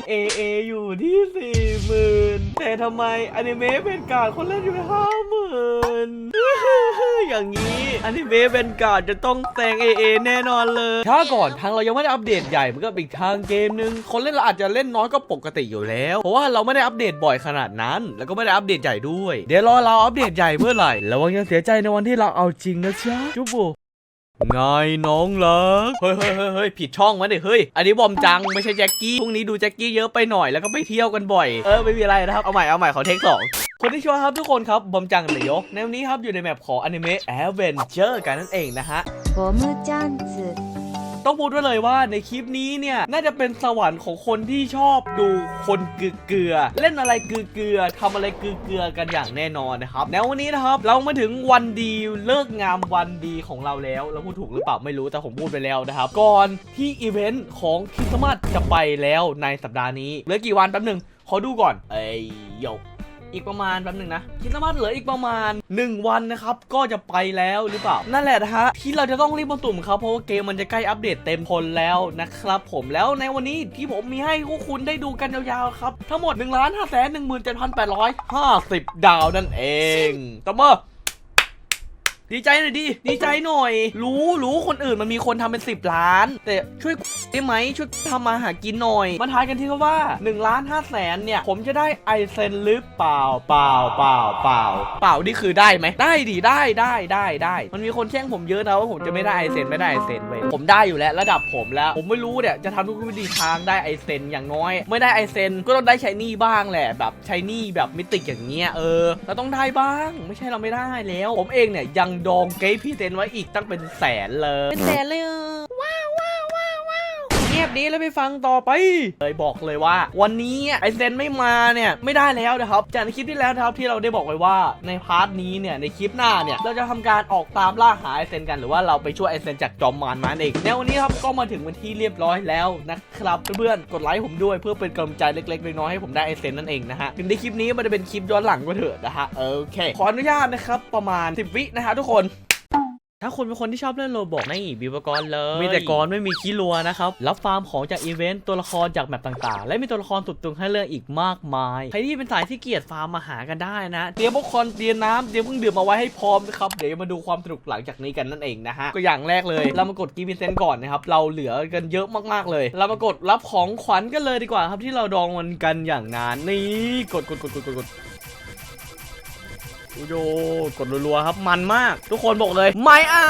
น AA อยู่ที่สี่หมื่นแต่ทำไมอนิเมะเป็นการดคนเล่นอยู่ห้าหมื่นอย่างนี้อนิเมะเป็นการดจะต้องแซง AA แน่นอนเลยถ้าก่อนทางเรายังไม่ได้อัปเดตใหญ่มันก็เป็นอีกทางเกมนึงคนเล่นเราอาจจะเล่นน้อยก็ปกติอยู่แล้ว เพราะว่าเราไม่ได้อัปเดตบ่อยขนาดนั้น แล้วก็ไม่ได้อัปเดตใหญ่ด้วย เดี๋ยวรอเราอัปเดตใหญ่เมื่อไหร่ระวังยังเสียใจในวันที่เราเอาจริงนะจ๊ะจุ๊บบุ ไงน้องลักเฮ้ยเฮ้ยเฮ้ยผิดช่องวะเนี่ยเฮ้ย อันนี้บอมจังไม่ใช่แจ็คกี้พรุ่งนี้ดูแจ็คกี้เยอะไปหน่อยแล้วก็ไปเที่ยวกันบ่อย เออไม่มีอะไรนะครับ เอาใหม่เอาใหม่ขอเทคสองคนที่ชวนครับทุกคนครับบอมจังเหลยกในวันนี้ครับอยู่ในแมปของอนิเมะแอเวนเจอร์กันนั่นเองนะฮะ ต้องพูดไว้เลยว่าในคลิปนี้เนี่ยน่าจะเป็นสวรรค์ของคนที่ชอบดูคนเกลือเกลือเล่นอะไรเกลือเกลือทำอะไรเกลือเกลือกันอย่างแน่นอนนะครับแล้ววันนี้นะครับเรามาถึงวันดีเลิกงามวันดีของเราแล้วเราพูดถูกหรือเปล่าไม่รู้แต่ผมพูดไปแล้วนะครับก่อนที่อีเวนต์ของคริสต์มาสจะไปแล้วในสัปดาห์นี้เหลือกี่วันแป๊บหนึ่งขอดูก่อนเอ้ยโยก อีกประมาณแป๊บหนึงนะคริสต์มาสเหลืออีกประมาณ 1 วันนะครับ ก็จะไปแล้วหรือเปล่า นั่นแหละนะฮะ ที่เราจะต้องรีบมาตุ่มครับ เพราะว่าเกมมันจะใกล้อัปเดตเต็มทนแล้วนะครับผมแล้วในวันนี้ที่ผมมีให้พวกคุณได้ดูกันยาวๆครับ ทั้งหมด1 5 1 7 8 5 0ดาวนั่นเองตบมือ ดีใจหน่อยดิดีใจหน่อย รู้รู้คนอื่นมันมีคนทำเป็น10ล้าน แต่ช่วยได้ไหมช่วยทำมาหากินหน่อย มาทายกันที่ว่า1ล้าน5แสนเนี่ย ผมจะได้ไอเซนหรือเปล่าเปล่าเปล่าเปล่าเปล่านี่คือได้ไหมได้ดิได้ได้ได้ได้ มันมีคนแช่งผมเยอะนะว่าผมจะไม่ได้ไอเซนไม่ได้ไอเซนเว้ยผมได้อยู่แล้วระดับผมแล้ว ผมไม่รู้เนี่ยจะทำทุกวิธีทางได้ไอเซนอย่างน้อย ไม่ได้ไอเซนก็ต้องได้ใช้นี่บ้างแหละแบบใช้นี่แบบมิติอย่างเงี้ยเออเราต้องได้บ้าง ไม่ใช่เราไม่ได้แล้ว ผมเองเนี่ยยังดองเกยพี่เต้นไว้อีกตั้งเป็นแสนเลย เป็นแสนเลยเออ งียบดีแล้วไปฟังต่อไปเลยบอกเลยว่า วันนี้ไอเซนไม่มาเนี่ยไม่ได้แล้วนะครับจากในคลิปที่แล้วนะครับที่เราได้บอกไว้ว่าในพาร์ทนี้เนี่ยในคลิปหน้าเนี่ยเราจะทำการออกตามล่าหาไอเซนกันหรือว่าเราไปช่วยไอเซนจากจอมมารมานั่นเองในวันนี้ครับก็มาถึงวันที่เรียบร้อยแล้วนะครับเพื่อนๆกดไลค์ผมด้วยเพื่อเป็นกำลังใจเล็กๆน้อยๆให้ผมได้ไอเซนนั่นเองนะฮะถึงในคลิปนี้มันจะเป็นคลิปย้อนหลังก็เถอะนะฮะโอเคขออนุญาตนะครับประมาณ 10 วินะฮะทุกคน ถ้าคุณเป็นคนที่ชอบเล่นโรบอกนี่บิวกรเลย มีแต่กรไม่มีขี้รัวนะครับ รับฟาร์มของจากอีเวนต์ตัวละครจากแมปต่างๆ และมีตัวละครสุดตึงให้เลือกอีกมากมาย ใครที่เป็นสายที่เกียจฟาร์มมาหากันได้นะ เตรียมพวกคอนเตรียมน้ำเตรียมเครื่องดื่มมาไว้ให้พร้อมนะครับ เดี๋ยวมาดูความสนุกหลังจากนี้กันนั่นเองนะฮะ ก็อย่างแรกเลย เรามากดกีบิเซนก่อนนะครับ เราเหลือกันเยอะมากๆเลย เรามากดรับของขวัญกันเลยดีกว่าครับที่เราดองมันกันอย่างนานนี่กดกดกดกดกดกด โยกดรัวๆครับมันมาก ทุกคนบอกเลย ไม่อา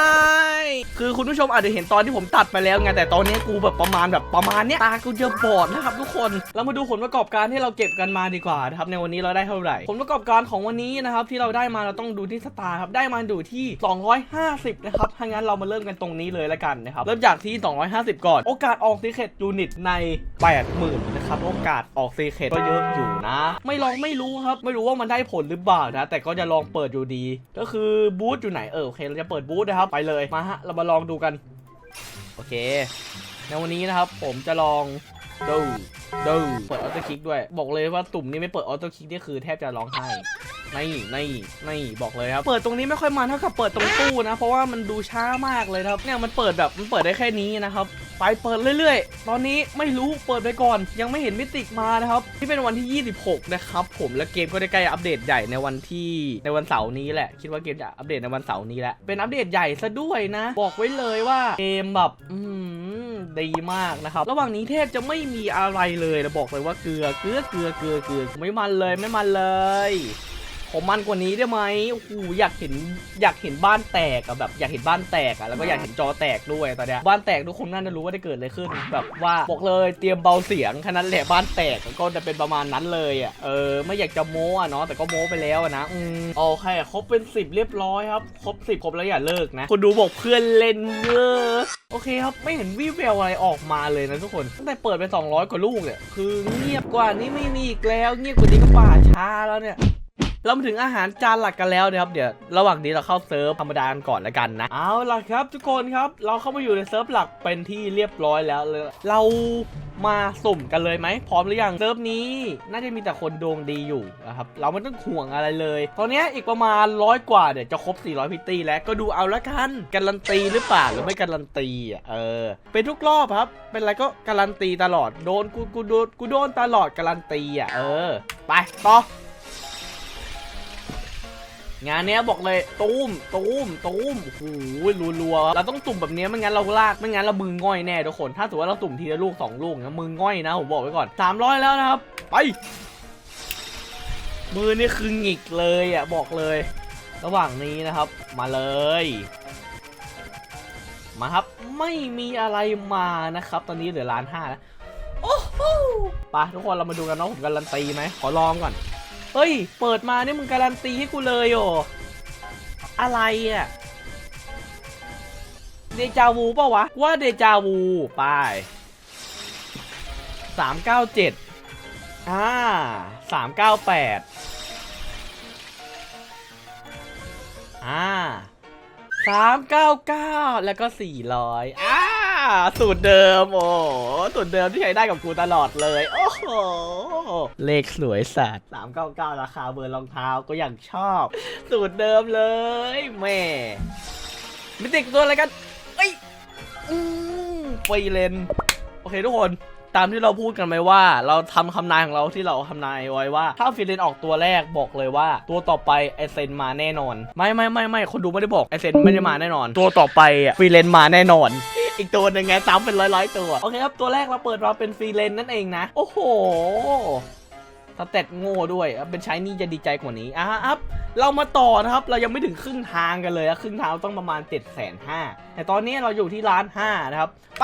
ย คือคุณผู้ชมอาจจะเห็นตอนที่ผมตัดไปแล้วไงแต่ตอนนี้กูแบบประมาณแบบประมาณเนี้ยตากูจะบอดนะครับทุกคนเรามาดูผลประกอบการที่เราเก็บกันมาดีกว่านะครับในวันนี้เราได้เท่าไหร่ ผลประกอบการของวันนี้นะครับที่เราได้มาเราต้องดูที่สตาร์ครับได้มาอยู่ที่ 250 นะครับถ้างั้นเรามาเริ่มกันตรงนี้เลยละกันนะครับเริ่มจากที่ 250 ก่อน โอกาสออกซีเคตยูนิตใน 80,000 นะครับโอกาสออกซีเคตก็เยอะอยู่นะ ไม่ลองไม่รู้ครับไม่รู้ว่ามันได้ผลหรือเปล่านะแต่ก็จะลองเปิดอยู่ดี ก็คือบูธอยู่ไหนเออโอเคเราจะเปิดบูธนะครับไปเลยมาฮะเรามาลองดูกัน โอเค ในวันนี้นะครับ ผมจะลอง ดูดูเปิดออโต้คลิกด้วย บอกเลยว่าตุ่มนี้ไม่เปิดออโต้คลิกนี่คือแทบจะร้องไห้นี่นี่นี่บอกเลยครับ เปิดตรงนี้ไม่ค่อยมันเท่ากับเปิดตรงตู้นะ เพราะว่ามันดูช้ามากเลยครับ เนี่ยมันเปิดแบบมันเปิดได้แค่นี้นะครับ ไปเปิดเรื่อยๆ ตอนนี้ไม่รู้เปิดไปก่อน ยังไม่เห็นมิติมานะครับ ที่เป็นวันที่ 26 นะครับ ผมและเกมก็ได้ใกล้อัปเดตใหญ่ในวันที่ในวันเสาร์นี้แหละ คิดว่าเกมจะอัปเดตในวันเสาร์นี้แหละ เป็นอัปเดตใหญ่ซะด้วยนะ บอกไว้เลยว่าเกมแบบ อืม ดีมากนะครับ ระหว่างนี้เทพจะไม่มีอะไรเลยนะบอกเลยว่าเกลือเกลือเกลือเกลือเกลือไม่มันเลยไม่มันเลย ผมมันกว่านี้ได้ไหมโอ้โหอยากเห็นอยากเห็นบ้านแตกอะแบบอยากเห็นบ้านแตกอะแล้วก็อยากเห็นจอแตกด้วยตอนเนี้ยบ้านแตกทุกคนน่าจะรู้ว่าได้เกิดอะไรขึ้น แบบว่าบอกเลยเตรียมเบาเสียงแค่นั้นแหละบ้านแตกก็จะเป็นประมาณนั้นเลยอะเออไม่อยากจะโม้อะเนาะแต่ก็โม้ไปแล้วนะอืมโอเคครบเป็น 10 เรียบร้อยครับครบ 10 ครบแล้วอย่าเลิกนะคนดูบอกเพื่อนเล่นเลิกโอเคครับไม่เห็นวิวแววอะไรออกมาเลยนะทุกคนตั้งแต่เปิดไป 200 กว่าลูกเนี่ยคือเงียบกว่านี้ไม่มีอีกแล้ว เงียบกว่านี้ก็ป่าช้าแล้วเนี่ย เรามาถึงอาหารจานหลักกันแล้วนะครับเดี๋ยวระหว่างนี้เราเข้าเซิร์ฟธรรมดากันก่อนแล้วกันนะเอาล่ะครับ ทุกคนครับ เราเข้ามาอยู่ในเซิร์ฟหลักเป็นที่เรียบร้อยแล้วเลยเรามาสุ่มกันเลยไหมพร้อมหรือยังเซิร์ฟนี้น่าจะมีแต่คนดวงดีอยู่นะครับเราไม่ต้องห่วงอะไรเลย ตอนนี้อีกประมาณร้อยกว่าเดี๋ยวจะครบ 400 พิตตี้แล้วก็ดูเอาละกันการันตีหรือเปล่าหรือไม่การันตีอะเออเป็นทุกรอบครับ เป็นอะไรก็การันตีตลอดโดนกูกูโดนกูโดนตลอดการันตีอะเออ ไปต่อ งานเนี้ยบอกเลยตูมตูมตูมโอ้โหรัวๆเราต้องตุ่มแบบนี้ไม่งั้นเราลากไม่งั้นเรามือง่อยแน่ทุกคน ถ้าสมมติว่าเราตุ่มทีละลูกสองลูกนะมือง่อยนะผมบอกไว้ก่อน 300 แล้วนะครับ ไป มือนี่คือหงิกเลยอะบอกเลย ระหว่างนี้นะครับ มาเลย มาครับไม่มีอะไรมานะครับ ตอนนี้เหลือล้านห้าแล้วโอ้โหไปทุกคนเรามาดูกันเนาะผมการันตีไหมขอลองก่อน เฮ้ย เปิดมาเนี่ยมึงการันตีให้กูเลยโออะไรอะ เดจาวูปล่าวะ ว่าเดจาวูไปสามเก้าเจ็ดอ่าสามเก้าแปดอ่า สามเก้าเก้าแล้วก็สี่ร้อยอ่าสูตรเดิมโอ้สูตรเดิมที่ใช้ได้กับกูตลอดเลย โอ้โห เลขสวยสัตว์สามเก้าเก้าราคาเบอร์รองเท้าก็ยังชอบ สูตรเดิมเลยแม่มิติกตัวอะไรกันเอ้ยอืมไฟเลน โอเคทุกคน ตามที่เราพูดกันไหมว่า เราทำคำนายของเราที่เราทำนายไว้ว่า ถ้าฟิเลนออกตัวแรกบอกเลยว่า ตัวต่อไปไอเซนมาแน่นอน ไม่ไม่ไม่ไม่คนดูไม่ได้บอกไอเซนไม่ได้มาแน่นอน ตัวต่อไปอะฟิเลนมาแน่นอนอีกตัวหนึ่งไงซ้ำเป็นร้อยๆตัว โอเคครับ ตัวแรกเราเปิดมาเป็นฟรีเลนนั่นเองนะ โอ้โหสเตตโง่ด้วย เป็นใช้นี่จะดีใจกว่านี้อะครับ เรามาต่อนะครับ เรายังไม่ถึงครึ่งทางกันเลยครึ่งทางต้องประมาณ7จ็ดแสนห้าแต่ตอนนี้เราอยู่ที่ล้านห้านะครับ ไป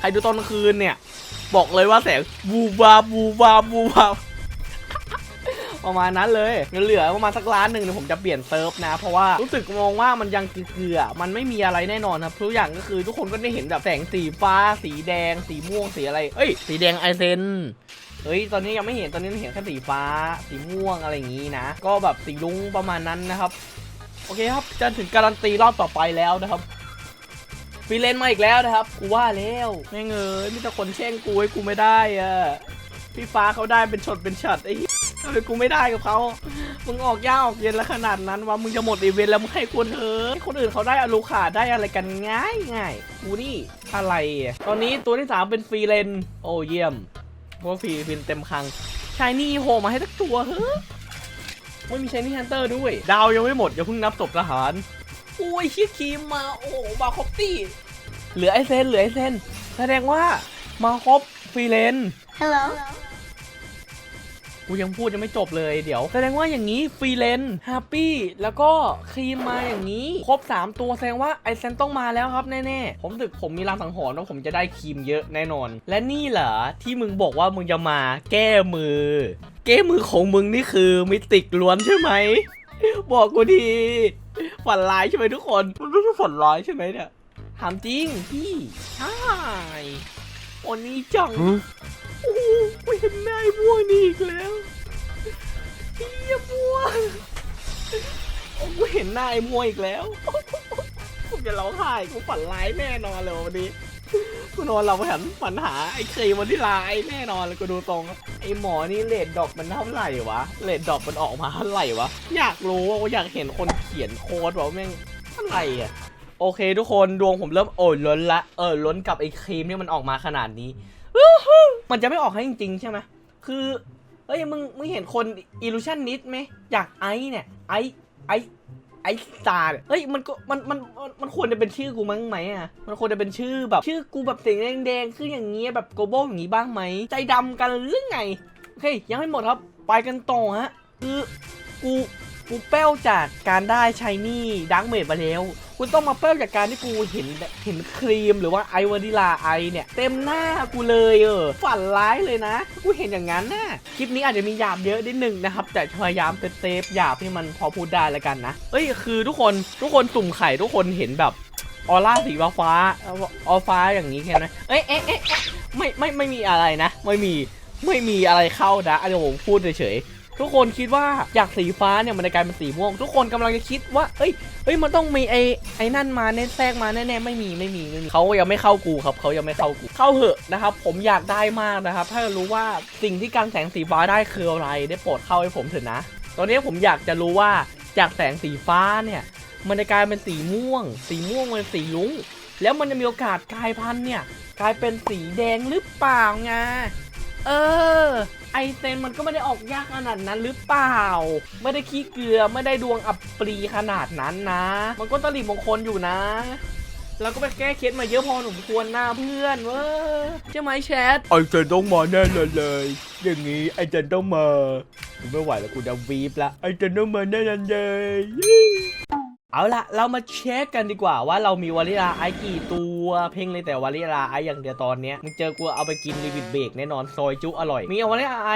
ใครดูตอนกลางคืนเนี่ย บอกเลยว่าแสงบูบาบูบาบูบาประมาณนั้นเลยเหลือประมาณสักล้านหนึ่งเดี๋ยวผมจะเปลี่ยนเซิร์ฟนะ เพราะว่ารู้สึกมองว่ามันยังเกลือมันไม่มีอะไรแน่นอนครับทุกอย่างก็คือทุกคนก็ได้เห็นแบบแสงสีฟ้า สีแดง สีม่วงสีอะไร เอ้ย สีแดงไอเซนเฮ้ย ตอนนี้ยังไม่เห็นตอนนี้เห็นแค่สีฟ้า สีม่วงอะไรอย่างนี้นะ ก็แบบสีลุ้งประมาณนั้นนะครับ โอเคครับจะถึงการันตีรอบต่อไปแล้วนะครับ ฟรีเลนมาอีกแล้วนะครับ กูว่าแล้วแม่งเอ้ยมีแต่คนแช่งกูให้กูไม่ได้อะพี่ฟ้าเขาได้เป็นช็อตเป็นช็อตไอ้เฮ้ยทำไมกูไม่ได้กับเขา มึงออกยาออกเย็นแล้วขนาดนั้นว่ามึงจะหมดอีเวนต์แล้วมึงให้กูเถอะให้คนอื่นเขาได้อลูขาได้อะไรกันง่ายง่ายกูนี่อะไร ตอนนี้ตัวที่สามเป็นฟรีเลน โอ้เยี่ยมเพราะฟรีฟินเต็มคังชายนี่โหมาให้สักตัวเฮ้ยไม่มีชายนี่ฮันเตอร์ด้วย ดาวยังไม่หมดอย่าเพิ่งนับศพทหาร อ้ยชิคคีมมาโอ้โหมาครบตี้เหลือไอเซนเหลือไอเซนแสดงว่ามาครบฟรีเลน Hello. กูยังพูดยังไม่จบเลยเดี๋ยว แสดงว่าอย่างนี้ฟรีเลนฮ p ปี้แล้วก็ครีมมาอย่างนี้ ครบ 3 ตัวแสดงว่าไอเซนต้องมาแล้วครับแน่ๆ ผมรู้สึกผมมีรางสังหรณ์ว่าผมจะได้ครีมเยอะแน่นอน และนี่เหรอที่มึงบอกว่ามึงจะมาแก้มือ แก้มือของมึงนี่คือมิติกล้วนใช่ไหม บอกกูทีฝันร้ายใช่ไหมทุกคน มันไม่ใช่ฝันร้ายใช่ไหมเนี่ยถามจริงพี่ใช่วันนี้จังโอ้โหกูเห็นนายม่วงนี่อีกแล้วเฮียม่วงโอ้กูเห็นนายม่วงอีกแล้วผมจะร้องไห้กูฝันร้ายแน่นอนเลยวันนี้กูนอนเราฝันฝันหาไอ้เคยวันที่ลายแน่นอนเลยกูดูตรง ไอหมอนี่เลดดอกมันเท่าไหร่วะเลดดอกมันออกมาเท่าไหร่วะ อยากรู้ว่าอยากเห็นคนเขียนโค้ดว่าแม่งเท่าไหร่อะโอเคทุกคนดวงผมเริ่มโอยล้นละเออล้นกับไอ้ครีมที่มันออกมาขนาดนี้มันจะไม่ออกให้จริงๆใช่ไหมคือเฮ้ยมึงมึงเห็นคนอิลูชันนิดไหมจากไอเนี่ยไอไอ ไอซ์สตาร์เฮ้ยมันก็มันมันมันมันควรจะเป็นชื่อกูมั้งไหมอะมันควรจะเป็นชื่อแบบชื่อกูแบบสีแดงๆคืออย่างเงี้ยแบบโกโบอย่างงี้บ้างไหมใจดำกันหรือไงโอเคยังไม่หมดครับไปกันต่อฮะคือกูกูเป้าจากการได้ชายนี่ดังเมดมาแล้ว คุณต้องมาเปิ้ลจากการที่กูเห็นเห็นครีมหรือว่าไอวานิลาไอเนี่ย เต็มหน้ากูเลยเออฝันร้ายเลยนะ กูเห็นอย่างนั้นนะคลิปนี้อาจจะมีหยาบเยอะนิดนึงนะครับ แต่พยายามเซฟหยาบให้มันพอพูดได้แล้วกันนะเอ้ยคือทุกคนทุกคนสุ่มไข่ทุกคนเห็นแบบออร่าสีฟ้าออฟ้าอย่างนี้แค่นั้นเอ้ยเอ๊ะเอ๊ะเอ๊ะไม่ไม่ไม่มีอะไรนะ ไม่มีไม่มีอะไรเข้านะอันนี้ผมพูดเฉย ทุกคนคิดว่าจากสีฟ้าเนี่ยมันจะกลายเป็นสีม่วง ทุกคนกำลังจะคิดว่าเอ้ยเฮ้ยมันต้องมีไอ้ไอ้นั่นมาแน่แทรกมาแน่ๆไม่มีไม่มีไม่มีเขายังไม่เข้ากูครับเขายังไม่เข้ากูเข้าเหอะนะครับผมอยากได้มากนะครับ ถ้ารู้ว่าสิ่งที่การแสงสีฟ้าได้คืออะไรได้โปรดเข้าให้ผมเถอะนะ ตอนนี้ผมอยากจะรู้ว่าจากแสงสีฟ้าเนี่ยมันจะกลายเป็นสีม่วง สีม่วงเป็นสีลุ้ง แล้วมันจะมีโอกาสกลายพันธุ์เนี่ย กลายเป็นสีแดงหรือเปล่าไง เออ ไอเซนมันก็ไม่ได้ออกยากขนาดนั้นหรือเปล่า ไม่ได้ขี้เกลือไม่ได้ดวงอับปรีขนาดนั้นนะ มันก็ตลิมงคลอยู่นะเราก็ไปแก้เคสมาเยอะพอหนุ่มควรหน้าเพื่อนเว้ยใช่ไหมแชทไอเจนต้องมาแน่เลยเลย อย่างนี้ไอเจนต้องมาไม่ไหวแล้วกูจะวีบละไอเจนต้องมาแน่เลย เอาละเรามาเช็คกันดีกว่าว่าเรามีวาลิลาไอกี่ตัวเพ่งเลยแต่วาลิลาไออย่างเดียวตอนเนี้ยมึงเจอกูเอาไปกินรีวิดเบรกแน่นอนซอยจุอร่อย มีวาลิลาไอ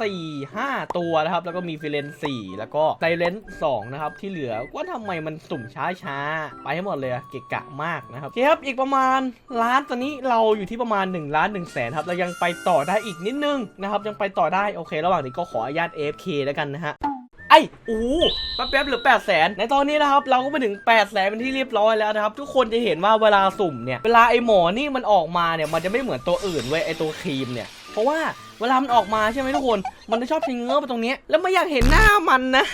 สี่ห้าตัวนะครับ แล้วก็มีฟิเลนสี่แล้วก็ไซเลนสองนะครับ ที่เหลือว่าทำไมมันสุ่มช้าช้าไปให้หมดเลยเกะกะมากนะครับครับอีกประมาณล้านตอนนี้เราอยู่ที่ประมาณ1ล้าน1แสนครับเรายังไปต่อได้อีกนิดนึงนะครับยังไปต่อได้โอเค ระหว่างนี้ก็ขออนุญาต AFK แล้วกันนะฮะ ไอ้โอ้แป๊บๆหรือ8 0 0แสนในตอนนี้นะครับ เราก็ไปถึง8 0 0แสนเป็นที่เรียบร้อยแล้วนะครับ ทุกคนจะเห็นว่าเวลาสุ่มเนี่ย เวลาไอ้หมอนี่มันออกมาเนี่ย มันจะไม่เหมือนตัวอื่นเว้ย ไอ้ตัวครีมเนี่ย เพราะว่า เวลามันออกมาใช่ไหมทุกคน มันจะชอบชิงเงื้อไปตรงนี้ แล้วไม่อยากเห็นหน้ามันนะ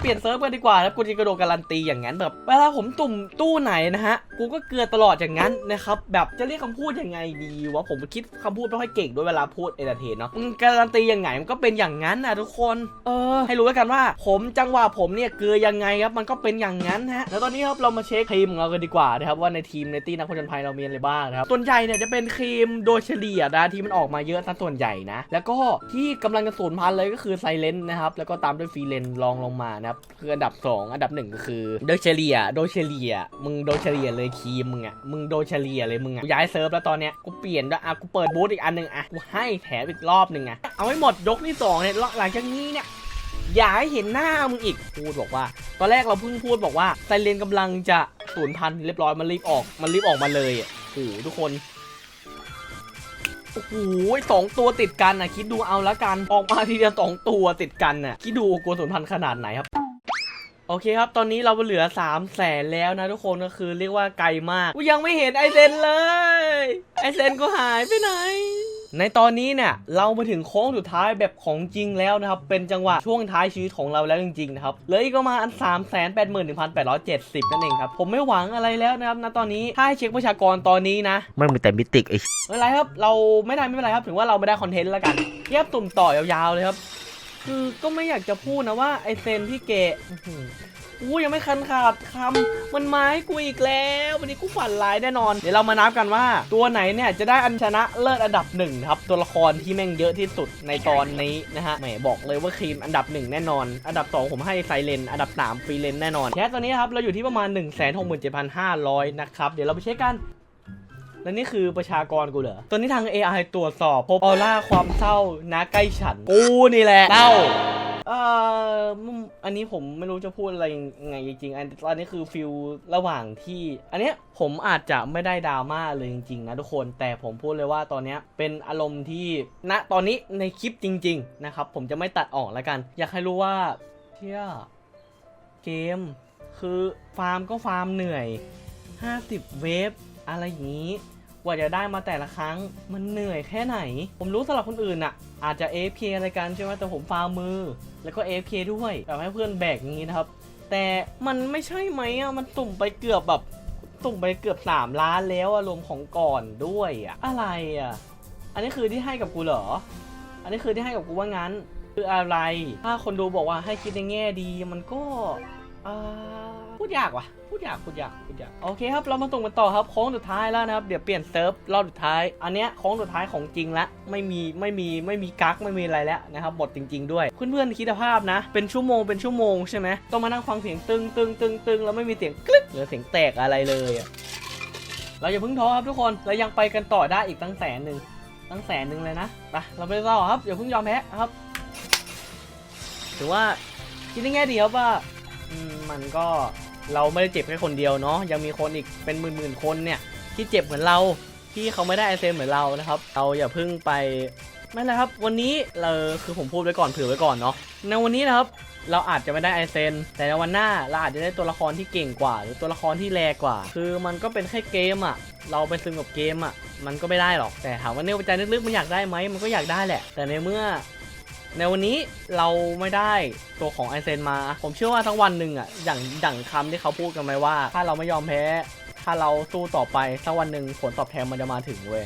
เปลี่ยนเซิร์ฟกันดีกว่าแล้วกูจะกระโดดการันตีอย่างนั้นแบบ เวลาผมตุ่มตู้ไหนนะฮะ กูก็เกลือตลอดอย่างนั้นนะครับ แบบจะเรียกคำพูดยังไงดีวะ ผมคิดคำพูดไม่ค่อยเก่งด้วยเวลาพูดเอเตอร์เทนเนาะมึงการันตียังไงมันก็เป็นอย่างนั้นนะทุกคน เออ ให้รู้แล้กันว่า ผมจังหวะผมเนี่ยเกลือยังไงครับมันก็เป็นอย่างนั้นฮะ แล้วตอนนี้ครับเรามาเช็คครีมของเรากันดีกว่านะครับว่าในทีมในตีนักผจญภัยเรามีอะไรบ้างนะครับส่วนใหญ่เนี่ยจะเป็นครีมโดยเฉลี่ยนะที่มันออกมาเยอะซะส่วนใหญ่นะแล้วก็ที่กำลังจะสูญพันธุ์เลยก็คือไซเลนนะครับ แล้วก็ตามด้วยฟรีเลนรองลงมานะครับ คืออันดับ 2 อันดับ 1 ก็คือโดยเลีย โดยเลีย มึงโดยเลียเลยคีมึงอะ มึงโดยเลียเลยมึงอะย้ายเซิร์ฟแล้วตอนเนี้ย กูเปลี่ยนด้วยอะ กูเปิดบูธอีกอันหนึ่งอะ กูให้แถมอีกรอบหนึ่งอะ เอาให้หมดยกที่สองเนี่ย หลังจากนี้เนี่ยอย่าให้เห็นหน้ามึงอีก พูดบอกว่า ตอนแรกเราเพิ่งพูดบอกว่าไซเลนกำลังจะสูญพันธุ์เรียบร้อยมันรีบออก มันรีบออกมาเลยอะโอ้โหทุกคน โอ้โหสองตัวติดกันนะคิดดูเอาละกัน ออกมาทีเดียวสองตัวติดกันน่ะ คิดดูกลัวสูญพันธุ์ขนาดไหนครับโอเคครับ ตอนนี้เราเหลือ3ามแสนแล้วนะทุกคนก็คือเรียกว่าไกลมากกูยังไม่เห็นไอเซนเลย ไอเซนก็หายไปไหน ในตอนนี้เนี่ยเรามาถึงโค้งสุดท้ายแบบของจริงแล้วนะครับ เป็นจังหวะช่วงท้ายชีวิตของเราแล้วจริงๆนะครับเหลืออีกประมาณ3 8 1 8 7 0นั่นเองครับ ผมไม่หวังอะไรแล้วนะครับณตอนนี้ถ้าให้เช็คประชากรตอนนี้นะไม่มีแต่มิติกไอไม่เป็นไรครับ เราไม่ได้ไม่เป็นไรครับถือว่าเราไม่ได้คอนเทนต์แล้วกันเทียบตุ่มต่อยาวๆเลยครับ คือก็ไม่อยากจะพูดนะว่าไอเซนพี่เกะ อู้ยังไม่คันขาดคำมันมาให้กูอีกแล้ว วันนี้กูฝันร้ายแน่นอน เดี๋ยวเรามานับกันว่า ตัวไหนเนี่ยจะได้อันชนะเลิศอันดับหนึ่งครับ ตัวละครที่แม่งเยอะที่สุดในตอนนี้นะฮะแหมบอกเลยว่าครีมอันดับหนึ่งแน่นอน อันดับสองผมให้ไซเลน อันดับสามฟรีเลนแน่นอนแค่ตอนนี้ครับเราอยู่ที่ประมาณ 1 6 7 5 0 0 นะครับ เดี๋ยวเราไปเช็คกัน และนี่คือประชากรกูเหรอตัวนี้ทาง AI ตรวจสอบพบออร่าความเศร้านะใกล้ฉัน กูนี่แหละเศร้าเอ่อมุมอันนี้ผมไม่รู้จะพูดอะไรยังไงจริงๆ อันอันนี้คือฟิลระหว่างที่ อันเนี้ยผมอาจจะไม่ได้ดราม่าเลยจริงๆนะทุกคน แต่ผมพูดเลยว่าตอนเนี้ยเป็นอารมณ์ที่ณตอนนี้ในคลิปจริง ๆ นะครับ ผมจะไม่ตัดออกแล้วกัน อยากให้รู้ว่าเที่ยเกม คือฟาร์มก็ฟาร์มเหนื่อย 50 เวฟอะไรอย่างนี้ กว่าจะได้มาแต่ละครั้งมันเหนื่อยแค่ไหน ผมรู้สำหรับคนอื่นอะอาจจะ AFK อะไรกันใช่ไหมแต่ผมฟาร์มมือ แล้วก็ AFK ด้วยแบบให้เพื่อนแบกอย่างนี้นะครับ แต่มันไม่ใช่ไหมอะมันตุ่มไปเกือบแบบตุ่มไปเกือบ 3 ล้านแล้วอารวมของก่อนด้วยอะอะไรอะอันนี้คือที่ให้กับกูเหรอ อันนี้คือที่ให้กับกูว่างั้น คืออะไร ถ้าคนดูบอกว่าให้คิดในแง่ดีมันก็อ่า พูดยากว่ะพูดยากพูดยากพูดยากโอเคครับเรามาตรงกันต่อครับโค้งสุดท้ายแล้วนะครับเดี๋ยวเปลี่ยนเซิร์ฟรอบสุดท้าย อันเนี้ยโค้งสุดท้ายของจริงละไม่มีไม่มีไม่มีกั๊กไม่มีอะไรแล้วนะครับบทจริง ๆ ด้วยเพื่อนๆคิดภาพนะ เป็นชั่วโมงเป็นชั่วโมงใช่ไหมต้องมานั่งฟังเสียงตึงตึงตึงตึงแล้วไม่มีเสียงกรึ๊กหรือเสียงแตกอะไรเลยอะเราอย่าเพิ่งท้อครับทุกคนเรายังไปกันต่อได้อีกตั้งแสนหนึ่งตั้งแสนหนึ่งเลยนะไปเราไปต่อครับอย่าเพิ่งยอมแพ้ครับถือว่าคิดในแง่ดีครับว่ามันก็ เราไม่ได้เจ็บแค่คนเดียวเนาะยังมีคนอีกเป็นหมื่นๆคนเนี่ยที่เจ็บเหมือนเราที่เขาไม่ได้ไอเซนเหมือนเรานะครับเราอย่าเพิ่งไปไม่เลยครับ วันนี้เราคือผมพูดไว้ก่อนเผื่อไว้ก่อนเนาะในวันนี้นะครับเราอาจจะไม่ได้ไอเซน แต่ในวันหน้าเราอาจจะได้ตัวละครที่เก่งกว่า หรือตัวละครที่แรงกว่า คือมันก็เป็นแค่เกมอะเราไปซึมกับเกมอะมันก็ไม่ได้หรอก แต่ถามว่าในใจลึกๆมันอยากได้ไหมมันก็อยากได้แหละ แต่ในเมื่อ ในวันนี้เราไม่ได้ตัวของไอเซนมา ผมเชื่อว่าทั้งวันหนึ่งอะอย่างอย่างคำที่เขาพูดกันไว้ว่า ถ้าเราไม่ยอมแพ้ ถ้าเราสู้ต่อไปสักวันหนึ่งผลตอบแทนมันจะมาถึงเว้ย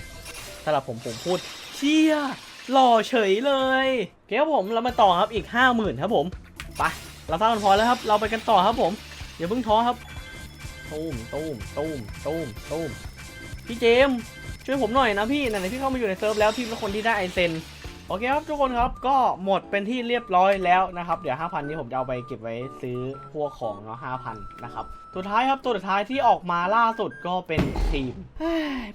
สำหรับผมผมพูดเชี่ยหล่อเฉยเลยเคครับผมเรามาต่อครับอีก 5 0,000ครับผมไปเราสร้างกันพอแล้วครับ เราไปกันต่อครับผมอย่าเพิ่งท้อครับตูมตูมตูมตูมตูมพี่เจมส์ช่วยผมหน่อยนะพี่ไหนๆพี่เข้ามาอยู่ในเซิร์ฟแล้วพี่เป็นคนที่ได้ไอเซน โอเคครับทุกคนครับก็หมดเป็นที่เรียบร้อยแล้วนะครับ เดี๋ยว5,000นี้ผมจะเอาไปเก็บไว้ซื้อพวกของเนาะ5,000นะครับสุดท้ายครับตัวสุดท้ายที่ออกมาล่าสุดก็เป็นทีม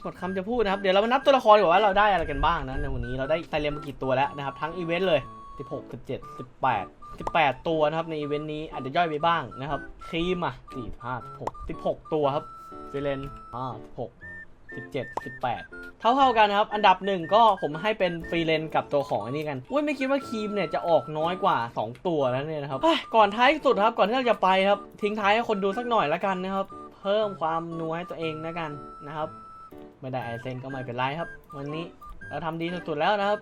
หมดคำจะพูดนะครับ เดี๋ยวเรามานับตัวละครดีกว่าว่าเราได้อะไรกันบ้างนะในวันนี้เราได้ไซเรียมากี่ตัวแล้วนะครับ ทั้งอีเวนต์เลย 16 17 18 18 ตัวนะครับในอีเวนต์นี้อาจจะย่อยไปบ้างนะครับครีมอะ4 5 6 16 ตัวครับเฟรนอ่า16 17 18เท่าเท่าๆกันนะครับ อันดับหนึ่งก็ผมให้เป็นฟรีเลนกับตัวของอันนี้กันอุ้ยไม่คิดว่าครีมเนี่ยจะออกน้อยกว่า 2 ตัวแล้วเนี่ยนะครับก่อนท้ายสุดครับก่อนที่เราจะไปครับ ทิ้งท้ายให้คนดูสักหน่อยละกันนะครับ เพิ่มความนัวให้ตัวเองละกันนะครับ ไม่ได้ไอเซนก็ไม่เป็นไรครับ วันนี้เราทำดีสุดๆแล้วนะครับ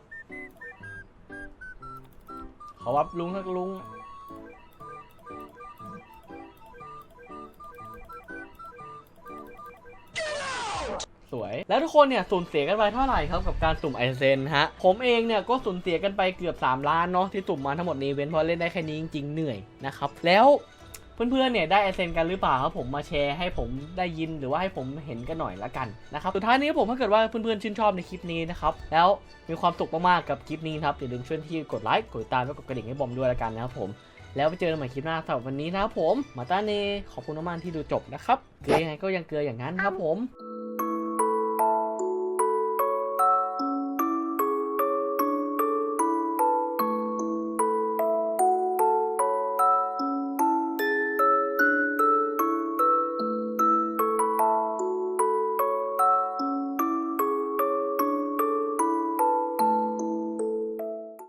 ขอวับลุงสักลุง สวย แล้วทุกคนเนี่ยสูญเสียกันไปเท่าไหร่ครับกับการสุ่มไอเซนฮะผมเองเนี่ยก็สูญเสียกันไปเกือบ 3 ล้านเนาะที่สุ่มมาทั้งหมดนอีเว้นเพราะเล่นได้แค่นี้จริงๆเหนื่อยนะครับแล้วเพื่อนๆ เนี่ยได้ไอเซนกันหรือเปล่าครับผมมาแชร์ให้ผมได้ยินหรือว่าให้ผมเห็นกันหน่อยละกันนะครับสุดท้ายนี้ผมถ้าเกิดว่าเพื่อนๆ ชื่นชอบในคลิปนี้นะครับแล้วมีความสุขมากๆ กับคลิปนี้ครับอย่าลืมช่วยที่กดไลค์กดติดตามและกดกระดิ่งให้บอมด้วยละกันนะครับผมแล้วไปเจอกันใหม่คลิปหน้าสำหรับวันนี้นะครับผมมาตาเนขอบคุณมากๆที่ดูจบนะครับเกลือยังไงก็ยังเกลืออย่างนั้นครับผม